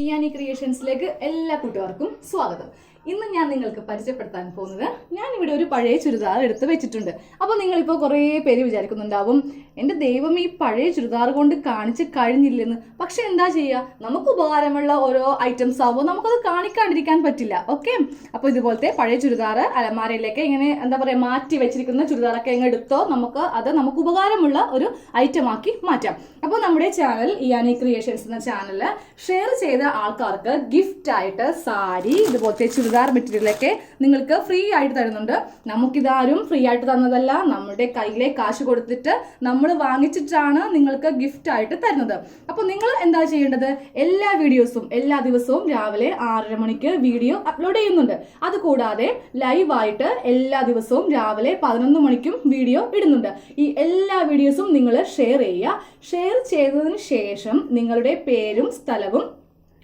ഇയാനി ക്രിയേഷൻസിലേക്ക് എല്ലാ കൂട്ടുകാർക്കും സ്വാഗതം. ഇന്ന് ഞാൻ നിങ്ങൾക്ക് പരിചയപ്പെടുത്താൻ പോകുന്നത് ഞാൻ ഇവിടെ ഒരു പഴയ ചുരിദാർ എടുത്ത് വെച്ചിട്ടുണ്ട്. അപ്പോൾ നിങ്ങളിപ്പോൾ കുറേ പേര് വിചാരിക്കുന്നുണ്ടാവും എന്റെ ദൈവം ഈ പഴയ ചുരിദാർ കൊണ്ട് കാണിച്ച് കഴിഞ്ഞില്ലെന്ന്. പക്ഷെ എന്താ ചെയ്യുക നമുക്ക് ഉപകാരമുള്ള ഓരോ ഐറ്റംസ് ആകുമ്പോൾ നമുക്കത് കാണിക്കാണ്ടിരിക്കാൻ പറ്റില്ല. ഓക്കെ അപ്പോൾ ഇതുപോലത്തെ പഴയ ചുരിദാർ അലമാരയിലേക്ക് ഇങ്ങനെ എന്താ പറയുക മാറ്റി വെച്ചിരിക്കുന്ന ചുരിദാറൊക്കെ ഇങ്ങനെ എടുത്തോ. നമുക്ക് അത് നമുക്ക് ഉപകാരമുള്ള ഒരു ഐറ്റം ആക്കി മാറ്റാം. അപ്പോൾ നമ്മുടെ ചാനൽ ഇയാനി ക്രിയേഷൻസ് എന്ന ചാനൽ ഷെയർ ചെയ്ത ആൾക്കാർക്ക് ഗിഫ്റ്റ് ആയിട്ട് സാരി ഇതുപോലത്തെ ചുരിദാർ മെറ്റീരിയലൊക്കെ നിങ്ങൾക്ക് ഫ്രീ ആയിട്ട് തരുന്നുണ്ട്. നമുക്കിതാരും ഫ്രീ ആയിട്ട് തന്നതല്ല. നമ്മുടെ കയ്യിലെ കാശ് കൊടുത്തിട്ട് നമ്മൾ വാങ്ങിച്ചിട്ടാണ് നിങ്ങൾക്ക് ഗിഫ്റ്റ് ആയിട്ട് തരുന്നത്. അപ്പോൾ നിങ്ങൾ എന്താ ചെയ്യേണ്ടത്? എല്ലാ വീഡിയോസും എല്ലാ ദിവസവും രാവിലെ ആറര മണിക്ക് വീഡിയോ അപ്ലോഡ് ചെയ്യുന്നുണ്ട്. അതുകൂടാതെ ലൈവായിട്ട് എല്ലാ ദിവസവും രാവിലെ പതിനൊന്ന് മണിക്കും വീഡിയോ ഇടുന്നുണ്ട്. ഈ എല്ലാ വീഡിയോസും നിങ്ങൾ ഷെയർ ചെയ്യുക. ഷെയർ ചെയ്തതിന് ശേഷം നിങ്ങളുടെ പേരും സ്ഥലവും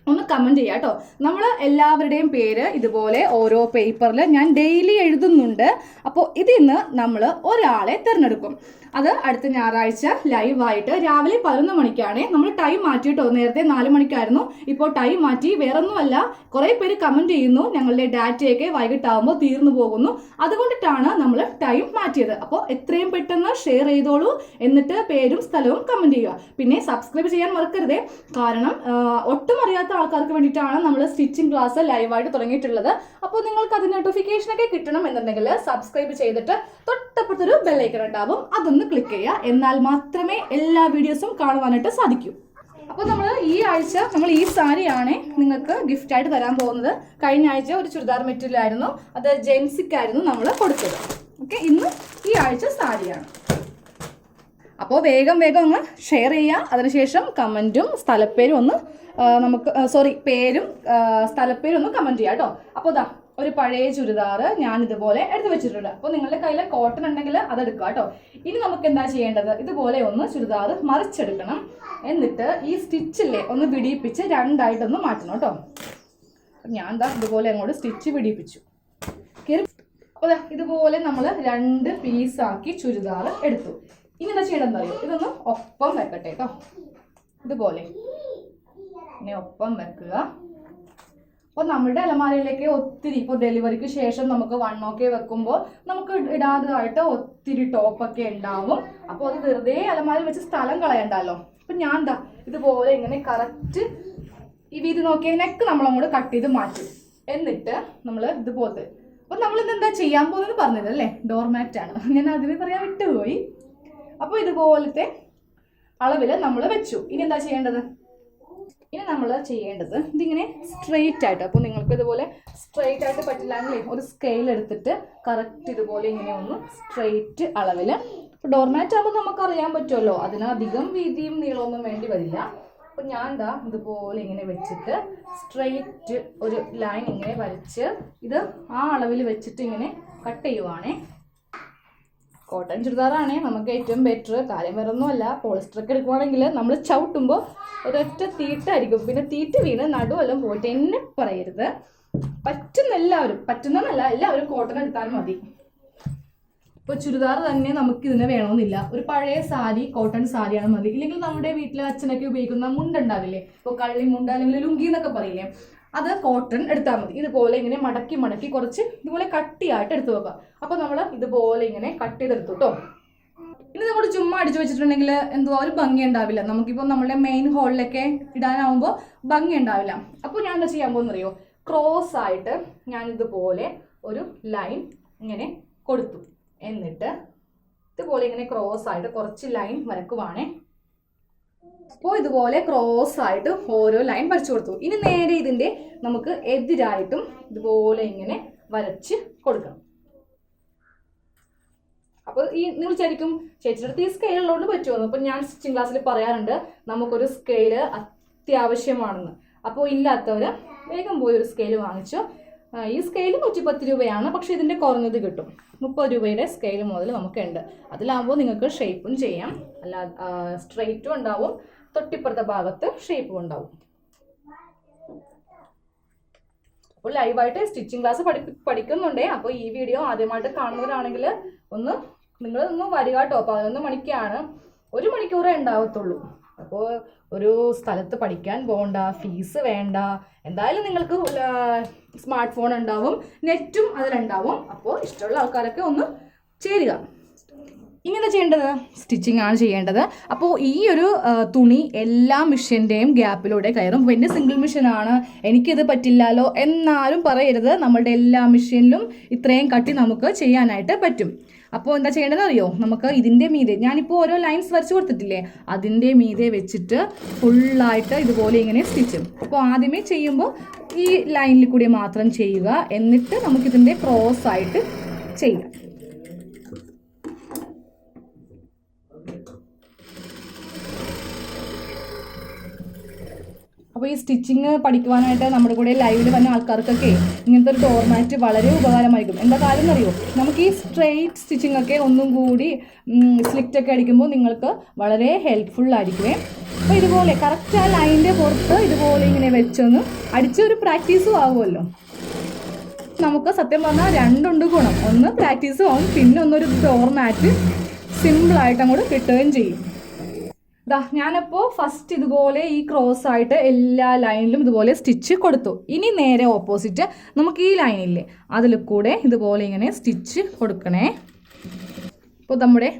ഒന്ന് കമന്റ് ചെയ്യാം കേട്ടോ നമ്മൾ എല്ലാവരുടെയും പേര് ഇതുപോലെ ഓരോ പേപ്പറിൽ ഞാൻ ഡെയിലി എഴുതുന്നുണ്ട്. അപ്പോൾ ഇതിന്ന് നമ്മൾ ഒരാളെ തിരഞ്ഞെടുക്കും. അത് അടുത്ത ഞായറാഴ്ച ലൈവായിട്ട് രാവിലെ പതിനൊന്ന് മണിക്കാണ്. നമ്മൾ ടൈം മാറ്റിയിട്ടോ? നേരത്തെ നാല് മണിക്കായിരുന്നു. ഇപ്പോൾ ടൈം മാറ്റി. വേറൊന്നുമല്ല കുറേ പേര് കമന്റ് ചെയ്യുന്നു. ഞങ്ങളുടെ ഡാറ്റയൊക്കെ വൈകിട്ടാവുമ്പോൾ തീർന്നു പോകുന്നു. അതുകൊണ്ടിട്ടാണ് നമ്മൾ ടൈം മാറ്റിയത്. അപ്പോൾ എത്രയും പെട്ടെന്ന് ഷെയർ ചെയ്തോളൂ. എന്നിട്ട് പേരും സ്ഥലവും കമന്റ് ചെയ്യുക. പിന്നെ സബ്സ്ക്രൈബ് ചെയ്യാൻ മറക്കരുതേ. കാരണം ഒട്ടും അറിയാത്ത ആൾക്കാർക്ക് വേണ്ടിയിട്ടാണ് നമ്മൾ സ്റ്റിച്ചിങ് ക്ലാസ് ലൈവായിട്ട് തുടങ്ങിയിട്ടുള്ളത്. അപ്പോൾ നിങ്ങൾക്ക് അതിന് നോട്ടിഫിക്കേഷനൊക്കെ കിട്ടണം എന്നുണ്ടെങ്കിൽ സബ്സ്ക്രൈബ് ചെയ്തിട്ട് തൊട്ടപ്പുറത്തൊരു ബെല്ലൈക്കൺ ഉണ്ടാവും. അതൊന്ന് ക്ലിക്ക് ചെയ്യുക. എന്നാൽ മാത്രമേ എല്ലാ വീഡിയോസും കാണുവാനായിട്ട് സാധിക്കൂ. അപ്പോൾ നമ്മൾ ഈ ആഴ്ച നമ്മൾ ഈ സാരിയാണ് നിങ്ങൾക്ക് ഗിഫ്റ്റ് ആയിട്ട് തരാൻ പോകുന്നത്. കഴിഞ്ഞ ആഴ്ച ഒരു ചുരിദാർ മെറ്റീരിയൽ ആയിരുന്നു. അത് ജെൻസിക്കായിരുന്നു നമ്മൾ കൊടുത്തത്. ഓക്കെ ഇന്ന് ഈ ആഴ്ച സാരിയാണ്. അപ്പോൾ വേഗം വേഗം അങ്ങ് ഷെയർ ചെയ്യുക. അതിനുശേഷം കമന്റും സ്ഥലപ്പേരും ഒന്ന് നമുക്ക് സോറി പേരും സ്ഥലപ്പേരും ഒന്ന് കമന്റ് ചെയ്യാം കേട്ടോ. അപ്പോൾ ഇതാ ഒരു പഴയ ചുരിദാറ് ഞാൻ ഇതുപോലെ എടുത്തു വെച്ചിട്ടുണ്ട്. അപ്പോൾ നിങ്ങളുടെ കയ്യിൽ കോട്ടൺ ഉണ്ടെങ്കിൽ അതെടുക്കുക കേട്ടോ. ഇനി നമുക്ക് എന്താ ചെയ്യേണ്ടത്? ഇതുപോലെ ഒന്ന് ചുരിദാർ മറിച്ചെടുക്കണം. എന്നിട്ട് ഈ സ്റ്റിച്ചില്ലേ ഒന്ന് പിടിപ്പിച്ച് രണ്ടായിട്ടൊന്ന് മാറ്റണം കേട്ടോ. ഞാൻ എന്താ ഇതുപോലെ അങ്ങോട്ട് സ്റ്റിച്ച് പിടിപ്പിച്ചു അപ്പോൾ ഇതുപോലെ നമ്മൾ രണ്ട് പീസാക്കി ചുരിദാർ എടുത്തു. ഇനി എന്താ ചെയ്യണമെന്ന് അറിയോ? ഇതൊന്ന് ഒപ്പം വെക്കട്ടെ കേട്ടോ. ഇതുപോലെ. ഇനി ഒപ്പം വെക്കുക. അപ്പോൾ നമ്മുടെ അലമാരയിലേക്ക് ഒത്തിരി ഇപ്പോൾ ഡെലിവറിക്ക് ശേഷം നമുക്ക് വൺ ഒക്കെ വെക്കുമ്പോൾ നമുക്ക് ഇടാതായിട്ട് ഒത്തിരി ടോപ്പൊക്കെ ഉണ്ടാവും. അപ്പോൾ അത് വെറുതെ അലമാരയിൽ വെച്ച് സ്ഥലം കളയണ്ടല്ലോ. അപ്പം ഞാൻ എന്താ ഇതുപോലെ ഇങ്ങനെ കറക്റ്റ് ഈ വീതി നോക്കിയ നെക്ക് നമ്മളങ്ങോട്ട് കട്ട് ചെയ്ത് മാറ്റും. എന്നിട്ട് നമ്മൾ ഇതുപോലത്തെ അപ്പോൾ നമ്മളിത് എന്താ ചെയ്യാൻ പോകുന്നത് പറഞ്ഞത് അല്ലേ? ഡോർമാറ്റ് ആണ്. ഞാൻ അതിന് പറയാൻ വിട്ടുപോയി. അപ്പോൾ ഇതുപോലത്തെ അളവിൽ നമ്മൾ വെച്ചു. ഇനി എന്താ ചെയ്യേണ്ടത്? ഇനി നമ്മൾ ചെയ്യേണ്ടത് ഇതിങ്ങനെ സ്ട്രെയിറ്റ് ആയിട്ട്. അപ്പോൾ നിങ്ങൾക്ക് ഇതുപോലെ സ്ട്രെയിറ്റ് ആയിട്ട് പറ്റില്ലെങ്കിൽ ഒരു സ്കെയിൽ എടുത്തിട്ട് കറക്റ്റ് ഇതുപോലെ ഇങ്ങനെ ഒന്ന് സ്ട്രെയിറ്റ് അളവിൽ ഡോർമാറ്റ് ആകുമ്പോൾ നമുക്ക് അറിയാൻ പറ്റുമല്ലോ അതിനധികം വീതിയും നീളമൊന്നും വേണ്ടി വരില്ല. അപ്പോൾ ഞാൻ എന്താ ഇതുപോലെ ഇങ്ങനെ വെച്ചിട്ട് സ്ട്രെയിറ്റ് ഒരു ലൈൻ ഇങ്ങനെ വരച്ച് ഇത് ആ അളവിൽ വെച്ചിട്ട് ഇങ്ങനെ കട്ട് ചെയ്യുവാണേ. കോട്ടൺ ചുരിദാറാണ്. നമുക്ക് ഏറ്റവും ബെറ്റർ കാര്യം വേറൊന്നുമല്ല. പോളിസ്റ്റർ ഒക്കെ എടുക്കുവാണെങ്കിൽ നമ്മൾ ചവിട്ടുമ്പോൾ ഒരൊറ്റ തീട്ടായിരിക്കും. പിന്നെ തീറ്റ വീണ് നടുവെല്ലാം പോയിട്ട് എന്നെ പറയരുത്. പറ്റുന്ന എല്ലാവരും പറ്റുന്നതല്ല എല്ലാവരും കോട്ടൺ എടുത്താൽ മതി. ഇപ്പോൾ ചുരിദാർ തന്നെ നമുക്ക് ഇതിന് വേണമെന്നില്ല. ഒരു പഴയ സാരി കോട്ടൺ സാരിയാണ് മതി. ഇല്ലെങ്കിൽ നമ്മുടെ വീട്ടിലെ അച്ഛനൊക്കെ ഉപയോഗിക്കുന്ന മുണ്ടുണ്ടാവില്ലേ? ഇപ്പോൾ കള്ളി മുണ്ട് അല്ലെങ്കിൽ ലുങ്കി എന്നൊക്കെ പറയില്ലേ? അത് കോട്ടൺ എടുത്താൽ മതി. ഇതുപോലെ ഇങ്ങനെ മടക്കി മടക്കി കുറച്ച് ഇതുപോലെ കട്ടിയായിട്ട് എടുത്തു വെക്കുക. അപ്പോൾ നമ്മൾ ഇതുപോലെ ഇങ്ങനെ കട്ട് ചെയ്തെടുത്തു കേട്ടോ. ഇനി നമ്മൾ ചുമ്മാ അടിച്ചു വെച്ചിട്ടുണ്ടെങ്കിൽ എന്തുവാ? ഒരു ഭംഗി ഉണ്ടാവില്ല. നമുക്കിപ്പോൾ നമ്മുടെ മെയിൻ ഹോളിലൊക്കെ ഇടാനാവുമ്പോൾ ഭംഗി ഉണ്ടാവില്ല. അപ്പോൾ ഞാൻ എന്താ ചെയ്യാൻ പോകുന്നറിയോ ക്രോസ് ആയിട്ട് ഞാൻ ഇതുപോലെ ഒരു ലൈൻ ഇങ്ങനെ കൊടുത്തു. എന്നിട്ട് ഇതുപോലെ ഇങ്ങനെ ക്രോസ് ആയിട്ട് കുറച്ച് ലൈൻ വരക്കുവാണേ. അപ്പോൾ ഇതുപോലെ ക്രോസ് ആയിട്ട് ഓരോ ലൈൻ വരച്ചു കൊടുത്തു. ഇനി നേരെ ഇതിന്റെ നമുക്ക് എതിരായിട്ടും ഇതുപോലെ ഇങ്ങനെ വരച്ച് കൊടുക്കണം. അപ്പോൾ ഈ നിങ്ങൾ വിചാരിക്കും ചേച്ചിയുടെ അടുത്ത് ഈ സ്കെയിൽ ഉള്ളതുകൊണ്ട് പറ്റുമെന്ന് അപ്പോൾ ഞാൻ സ്റ്റിച്ചിങ് ക്ലാസ്സിൽ പറയാറുണ്ട് നമുക്കൊരു സ്കെയിൽ അത്യാവശ്യമാണെന്ന്. അപ്പോൾ ഇല്ലാത്തവർ വേഗം പോയി ഒരു സ്കെയിൽ വാങ്ങിച്ചു. ഈ സ്കെയിൽ നൂറ്റിപ്പത്ത് രൂപയാണ്. പക്ഷേ ഇതിന്റെ കുറഞ്ഞത് കിട്ടും. മുപ്പത് രൂപയുടെ സ്കെയിൽ മുതൽ നമുക്കുണ്ട്. അതിലാകുമ്പോൾ നിങ്ങൾക്ക് ഷേപ്പും ചെയ്യാം. അല്ല സ്ട്രെയിറ്റും ഉണ്ടാവും. തൊട്ടിപ്പുറത്തെ ഭാഗത്ത് ഷേപ്പും ഉണ്ടാവും. അപ്പോൾ ലൈവായിട്ട് സ്റ്റിച്ചിങ് ക്ലാസ് പഠി പഠിക്കുന്നുണ്ടേ. അപ്പോൾ ഈ വീഡിയോ ആദ്യമായിട്ട് കാണുന്നവരാണെങ്കിൽ ഒന്ന് നിങ്ങൾ ഒന്ന് വരിക കേട്ടോ പതിനൊന്ന് മണിക്കാണ്. ഒരു മണിക്കൂറേ ഉണ്ടാവത്തുള്ളൂ. അപ്പോൾ ഒരു സ്ഥലത്ത് പഠിക്കാൻ പോകണ്ട ഫീസ് വേണ്ട. എന്തായാലും നിങ്ങൾക്ക് സ്മാർട്ട് ഫോൺ ഉണ്ടാവും നെറ്റും അതിലുണ്ടാവും. അപ്പോൾ ഇഷ്ടമുള്ള ആൾക്കാരൊക്കെ ഒന്ന് ചേരുക. ഇങ്ങനെ ചെയ്യേണ്ടത്? സ്റ്റിച്ചിങ് ആണ് ചെയ്യേണ്ടത്. അപ്പോൾ ഈ ഒരു തുണി എല്ലാ മിഷ്യന്റെയും ഗ്യാപ്പിലൂടെ കയറും. പിന്നെ സിംഗിൾ മിഷ്യനാണ് എനിക്കിത് പറ്റില്ലല്ലോ എന്നാലും പറയരുത്. നമ്മളുടെ എല്ലാ മിഷ്യനിലും ഇത്രയും കട്ടി നമുക്ക് ചെയ്യാനായിട്ട് പറ്റും. അപ്പോൾ എന്താ ചെയ്യേണ്ടത് അറിയോ നമുക്ക് ഇതിന്റെ മീതെ ഞാനിപ്പോൾ ഓരോ ലൈൻസ് വരച്ച് കൊടുത്തിട്ടില്ലേ? അതിന്റെ മീതെ വെച്ചിട്ട് ഫുള്ളായിട്ട് ഇതുപോലെ ഇങ്ങനെ സ്റ്റിച്ച് അപ്പോൾ ആദ്യമേ ചെയ്യുമ്പോൾ ഈ ലൈനിൽ കൂടി മാത്രം ചെയ്യുക. എന്നിട്ട് നമുക്കിതിന്റെ ക്രോസ് ആയിട്ട് ചെയ്യാം. അപ്പോൾ ഈ സ്റ്റിച്ചിങ് പഠിക്കുവാനായിട്ട് നമ്മുടെ കൂടെ ലൈവിൽ വന്ന ആൾക്കാർക്കൊക്കെ ഇങ്ങനത്തെ ഒരു ഡോർമാറ്റ് വളരെ ഉപകാരമായിരിക്കും. എന്താ കാര്യം എന്നറിയോ? നമുക്ക് ഈ സ്ട്രെയിറ്റ് സ്റ്റിച്ചിങ് ഒക്കെ ഒന്നും കൂടി സ്ലിറ്റ് ഒക്കെ അടിക്കുമ്പോൾ നിങ്ങൾക്ക് വളരെ ഹെൽപ്ഫുൾ ആയിരിക്കുമേ അപ്പോൾ ഇതുപോലെ കറക്റ്റ് ആ ലൈനിന്റെ പുറത്ത് ഇതുപോലെ ഇങ്ങനെ വെച്ചൊന്ന് അടിച്ച ഒരു പ്രാക്ടീസും ആവുമല്ലോ. നമുക്ക് സത്യം പറഞ്ഞാൽ രണ്ടുണ്ട് ഗുണം. ഒന്ന് പ്രാക്ടീസും ആവും പിന്നെ ഒന്നൊരു ഡോർമാറ്റ് സിമ്പിളായിട്ട് അങ്ങോട്ട് കിട്ടുകയും ചെയ്യും. ദാ ഞാനപ്പോൾ ഫസ്റ്റ് ഇതുപോലെ ഈ ക്രോസ് ആയിട്ട് എല്ലാ ലൈനിലും ഇതുപോലെ സ്റ്റിച്ച് കൊടുത്തു. ഇനി നേരെ ഓപ്പോസിറ്റ് നമുക്ക് ഈ ലൈനില്ലേ അതിൽ കൂടെ ഇതുപോലെ ഇങ്ങനെ സ്റ്റിച്ച് കൊടുക്കണേ. ഇപ്പോൾ നമ്മുടെ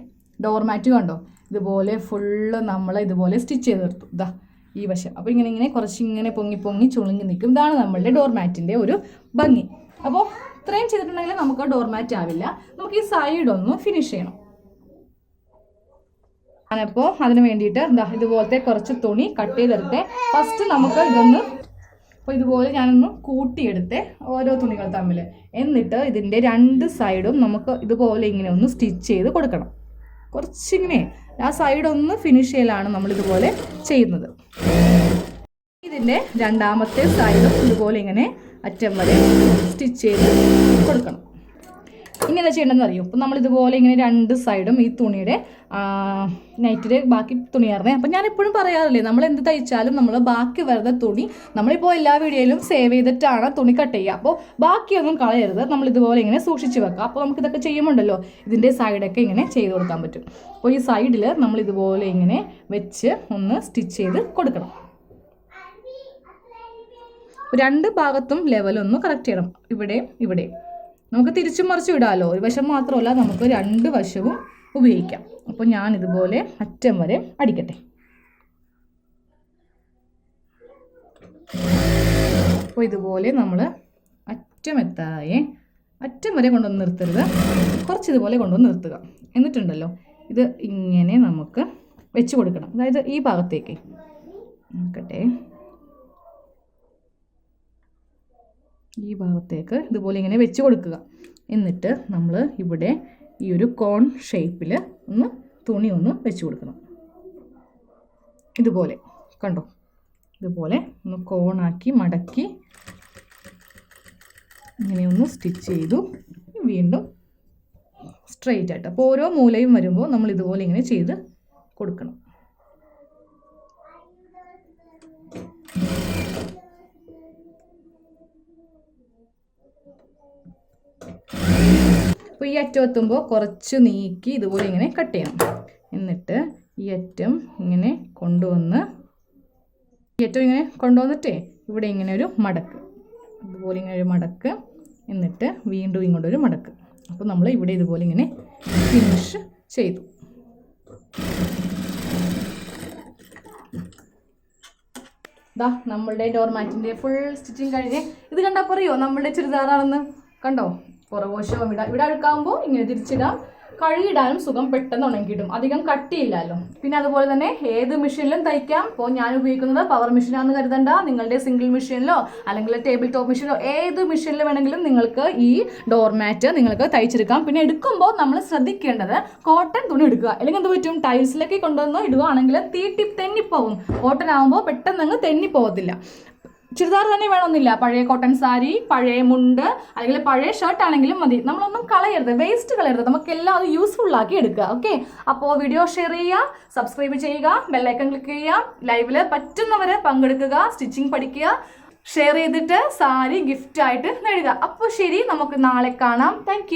ഡോർമാറ്റ് കണ്ടോ? ഇതുപോലെ ഫുള്ള് നമ്മൾ ഇതുപോലെ സ്റ്റിച്ച് ചെയ്ത് തീർത്തു ഇതാ ഈ വശം. അപ്പോൾ ഇങ്ങനെ ഇങ്ങനെ കുറച്ച് ഇങ്ങനെ പൊങ്ങി പൊങ്ങി ചുളുങ്ങി നിൽക്കും. ഇതാണ് നമ്മളുടെ ഡോർമാറ്റിന്റെ ഒരു ഭംഗി. അപ്പോൾ ഇത്രയും ചെയ്തിട്ടുണ്ടെങ്കിൽ നമുക്ക് ഡോർമാറ്റ് ആവില്ല. നമുക്ക് ഈ സൈഡ് ഒന്ന് ഫിനിഷ് ചെയ്യണം. ഞാനപ്പോൾ അതിന് വേണ്ടിയിട്ട് എന്താ ഇതുപോലത്തെ കുറച്ച് തുണി കട്ട് ചെയ്തെടുത്തെ. ഫസ്റ്റ് നമുക്ക് ഇതൊന്ന് അപ്പോൾ ഇതുപോലെ ഞാനൊന്ന് കൂട്ടിയെടുത്തെ ഓരോ തുണികൾ തമ്മിൽ എന്നിട്ട് ഇതിന്റെ രണ്ട് സൈഡും നമുക്ക് ഇതുപോലെ ഇങ്ങനെ ഒന്ന് സ്റ്റിച്ച് ചെയ്ത് കൊടുക്കണം. കുറച്ചിങ്ങനെ ആ സൈഡ് ഒന്ന് ഫിനിഷ് ചെയ്യലാണ് നമ്മൾ ഇതുപോലെ ചെയ്യുന്നത്. ഇതിന്റെ രണ്ടാമത്തെ സൈഡും ഇതുപോലെ ഇങ്ങനെ അറ്റം വരെ സ്റ്റിച്ച് ചെയ്ത് കൊടുക്കണം. ഇനി എന്താ ചെയ്യേണ്ടതെന്ന് അറിയോ? അപ്പോൾ നമ്മൾ ഇതുപോലെ ഇങ്ങനെ രണ്ട് സൈഡും ഈ തുണിയുടെ നൈറ്റിൽ ബാക്കി തുണിയായിരുന്നേ. അപ്പം ഞാൻ എപ്പോഴും പറയാറില്ലേ നമ്മൾ എന്ത് തയ്ച്ചാലും നമ്മൾ ബാക്കി വരുന്ന തുണി നമ്മളിപ്പോൾ എല്ലാ വീഡിയോയിലും സേവ് ചെയ്തിട്ടാണ് തുണി കട്ട് ചെയ്യുക. അപ്പോൾ ബാക്കിയൊന്നും കളയരുത്. നമ്മൾ ഇതുപോലെ ഇങ്ങനെ സൂക്ഷിച്ച് വെക്കുക. അപ്പോൾ നമുക്ക് ഇതൊക്കെ ചെയ്യുമ്പോണ്ടല്ലോ ഇതിന്റെ സൈഡൊക്കെ ഇങ്ങനെ ചെയ്ത് കൊടുക്കാൻ പറ്റും. അപ്പോൾ ഈ സൈഡിൽ നമ്മൾ ഇതുപോലെ ഇങ്ങനെ വെച്ച് ഒന്ന് സ്റ്റിച്ച് ചെയ്ത് കൊടുക്കണം. രണ്ട് ഭാഗത്തും ലെവലൊന്ന് കറക്റ്റ് ചെയ്യണം. ഇവിടെയും ഇവിടെയും. നമുക്ക് തിരിച്ചും മറിച്ചും ഇടാമല്ലോ ഒരു വശം മാത്രമല്ല നമുക്ക് രണ്ട് വശവും ഉപയോഗിക്കാം. അപ്പോൾ ഞാൻ ഇതുപോലെ അറ്റം വരെ അടിക്കട്ടെ. അപ്പോൾ ഇതുപോലെ നമ്മൾ അറ്റമെത്തായെ അറ്റം വരെ കൊണ്ടുവന്ന് നിർത്തരുത്. കുറച്ച് ഇതുപോലെ കൊണ്ടുവന്ന് നിർത്തുക. എന്നിട്ടുണ്ടല്ലോ ഇത് ഇങ്ങനെ നമുക്ക് വെച്ച് കൊടുക്കണം. അതായത് ഈ ഭാഗത്തേക്ക്. നോക്കട്ടെ. ഈ ഭാഗത്തേക്ക് ഇതുപോലെ ഇങ്ങനെ വെച്ച് കൊടുക്കുക. എന്നിട്ട് നമ്മൾ ഇവിടെ ഈ ഒരു കോൺ ഷേപ്പിൽ ഒന്ന് തുണി ഒന്ന് വെച്ച് കൊടുക്കണം. ഇതുപോലെ കണ്ടോ? ഇതുപോലെ ഒന്ന് കോണാക്കി മടക്കി ഇങ്ങനെ ഒന്ന് സ്റ്റിച്ച് ചെയ്തു. വീണ്ടും സ്ട്രെയിറ്റ് ആയിട്ട്. അപ്പോൾ ഓരോ മൂലയും വരുമ്പോൾ നമ്മൾ ഇതുപോലെ ഇങ്ങനെ ചെയ്ത് കൊടുക്കണം. അപ്പോൾ ഈ അറ്റം എത്തുമ്പോൾ കുറച്ച് നീക്കി ഇതുപോലെ ഇങ്ങനെ കട്ട് ചെയ്യണം. എന്നിട്ട് ഈ അറ്റം ഇങ്ങനെ കൊണ്ടുവന്ന് ഈ അറ്റം ഇങ്ങനെ കൊണ്ടുവന്നിട്ടേ ഇവിടെ ഇങ്ങനെ ഒരു മടക്ക്. ഇതുപോലെ ഇങ്ങനെ ഒരു മടക്ക്. എന്നിട്ട് വീണ്ടും ഇങ്ങോട്ടൊരു മടക്ക്. അപ്പോൾ നമ്മൾ ഇവിടെ ഇതുപോലെ ഇങ്ങനെ ഫിനിഷ് ചെയ്തു. ദാ നമ്മളുടെ ഡോർമാറ്റിന്റെ ഫുൾ സ്റ്റിച്ചിങ് കഴിഞ്ഞ്. ഇത് കണ്ടാൽ പറയോ നമ്മളുടെ ചുരിദാറാണെന്ന്. കണ്ടോ? പുറകോശവും ഇടാം ഇവിടെ അഴുക്കാകുമ്പോൾ ഇങ്ങനെ തിരിച്ചിടാം. കഴുകിടാനും സുഖം പെട്ടെന്ന് ഉണങ്ങിക്കിട്ടും അധികം കട്ടിയില്ലല്ലോ. പിന്നെ അതുപോലെ തന്നെ ഏത് മെഷീനിലും തയ്ക്കാം. ഇപ്പോൾ ഞാൻ ഉപയോഗിക്കുന്നത് പവർ മെഷീനാണെന്ന് കരുതണ്ട. നിങ്ങളുടെ സിംഗിൾ മെഷീനിലോ അല്ലെങ്കിൽ ടേബിൾ ടോപ്പ് മെഷീനിലോ ഏത് മെഷീനിൽ വേണമെങ്കിലും നിങ്ങൾക്ക് ഈ ഡോർമാറ്റ് നിങ്ങൾക്ക് തയ്ച്ചെടുക്കാം. പിന്നെ എടുക്കുമ്പോൾ നമ്മൾ ശ്രദ്ധിക്കേണ്ടത് കോട്ടൺ തുണി എടുക്കുക. അല്ലെങ്കിൽ എന്ത് പറ്റും? ടൈൽസിലൊക്കെ കൊണ്ടുവന്ന് ഇടുകയാണെങ്കിൽ തീട്ടി തെന്നിപ്പോവും. കോട്ടൺ ആകുമ്പോൾ പെട്ടെന്ന് അങ്ങ് തെന്നിപ്പോകത്തില്ല ചുരിദാർ തന്നെ വേണമെന്നില്ല. പഴയ കോട്ടൺ സാരി പഴയ മുണ്ട് അല്ലെങ്കിൽ പഴയ ഷർട്ട് ആണെങ്കിലും മതി. നമ്മളൊന്നും കളയരുത്. വേസ്റ്റ് കളയരുത്. നമുക്ക് എല്ലാം അത് യൂസ്ഫുൾ ആക്കി എടുക്കുക. ഓക്കെ അപ്പോൾ വീഡിയോ ഷെയർ ചെയ്യുക സബ്സ്ക്രൈബ് ചെയ്യുക ബെല്ലൈക്കൺ ക്ലിക്ക് ചെയ്യുക ലൈവിൽ പറ്റുന്നവരെ പങ്കെടുക്കുക സ്റ്റിച്ചിങ് പഠിക്കുക ഷെയർ ചെയ്തിട്ട് സാരി ഗിഫ്റ്റ് ആയിട്ട് നേടുക. അപ്പോൾ ശരി നമുക്ക് നാളെ കാണാം. താങ്ക്